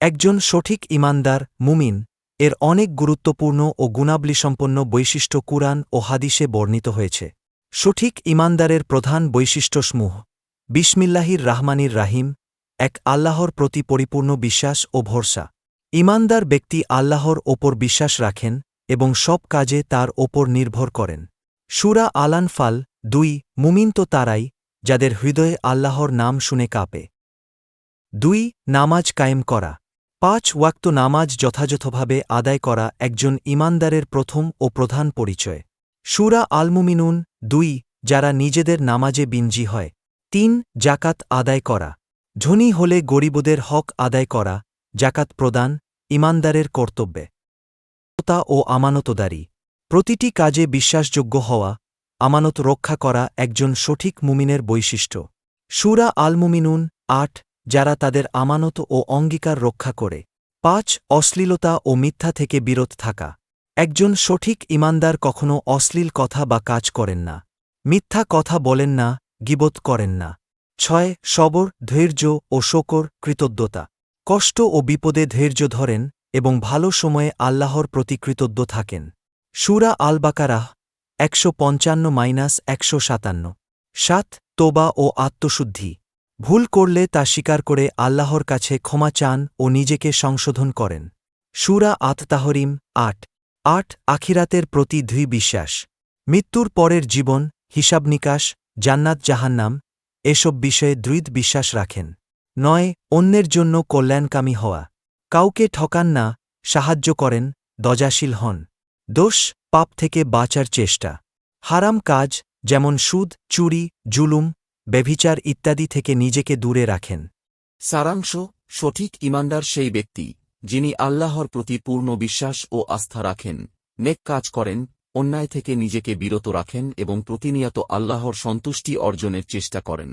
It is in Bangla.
একজন সঠিক ইমানদার, মুমিন, এর অনেক গুরুত্বপূর্ণ ও গুণাবলীসম্পন্ন বৈশিষ্ট্য কুরআন ও হাদিসে বর্ণিত হয়েছে। সঠিক ইমানদারের প্রধান বৈশিষ্ট্যসমূহ, বিসমিল্লাহির রাহমানির রাহিম, এক আল্লাহর প্রতি পরিপূর্ণ বিশ্বাস ও ভরসা। ইমানদার ব্যক্তি আল্লাহর ওপর বিশ্বাস রাখেন এবং সব কাজে তার ওপর নির্ভর করেন। সুরা আলান ফাল দুই, মুমিন তো তারাই, যাদের হৃদয়ে আল্লাহর নাম শুনে কাঁপে। দুই, নামাজ কায়েম করা। পাঁচ ওয়াক্ত নামাজ যথাযথভাবে আদায় করা একজন ইমানদারের প্রথম ও প্রধান পরিচয়। সুরা আলমুমিনুন, দুই, যারা নিজেদের নামাজে বিঞ্জি হয়। তিন জাকাত আদায় করা। ধনী হলে গরিবদের হক আদায় করা জাকাত প্রদান, ইমানদারের কর্তব্যে। তা ও আমানতদারি। প্রতিটি কাজে বিশ্বাসযোগ্য হওয়া, আমানত রক্ষা করা একজন সঠিক মুমিনের বৈশিষ্ট্য। সুরা আলমুমিনুন, আট যারা তাদের আমানত ও অঙ্গীকার রক্ষা করে। পাঁচ, অশ্লীলতা ও মিথ্যা থেকে বিরত থাকা। একজন সঠিক ইমানদার কখনো অশ্লীল কথা বা কাজ করেন না। মিথ্যা কথা বলেন না, গিবত করেন না। ছয়, সবর, ধৈর্য ও শকর, কৃতজ্ঞতা। কষ্ট ও বিপদে ধৈর্য ধরেন এবং ভালো সময়ে আল্লাহর প্রতি কৃতজ্ঞ থাকেন। সুরা আল বাকারাহ একশো পঞ্চান্ন মাইনাস একশো সাতান্ন। সাত, তোবা ও আত্মশুদ্ধি। ভুল করলে তা স্বীকার করে আল্লাহর কাছে ক্ষমা চান ও নিজেকে সংশোধন করেন। সুরা আততাহরিম, আট। আট, আখিরাতের প্রতি ধৃ বিশ্বাস। মৃত্যুর পরের জীবন, হিসাব নিকাশ, জান্নাত জাহান্নাম, এসব বিষয়ে দৃঢ় বিশ্বাস রাখেন। নয়, অন্যের জন্য কল্যাণকামী হওয়া। কাউকে ঠকান না, সাহায্য করেন দজাশীল হন। দোষ, পাপ থেকে বাঁচার চেষ্টা। হারাম কাজ, যেমন সুদ, চুরি, জুলুম ব্যভিচার ইত্যাদি থেকে নিজেকে দূরে রাখেন। সারাংশ, সঠিক ইমানদার সেই ব্যক্তি, যিনি আল্লাহর প্রতি পূর্ণ বিশ্বাস ও আস্থা রাখেন, নেক কাজ করেন, অন্যায় থেকে নিজেকে বিরত রাখেন এবং প্রতিনিয়ত আল্লাহর সন্তুষ্টি অর্জনের চেষ্টা করেন।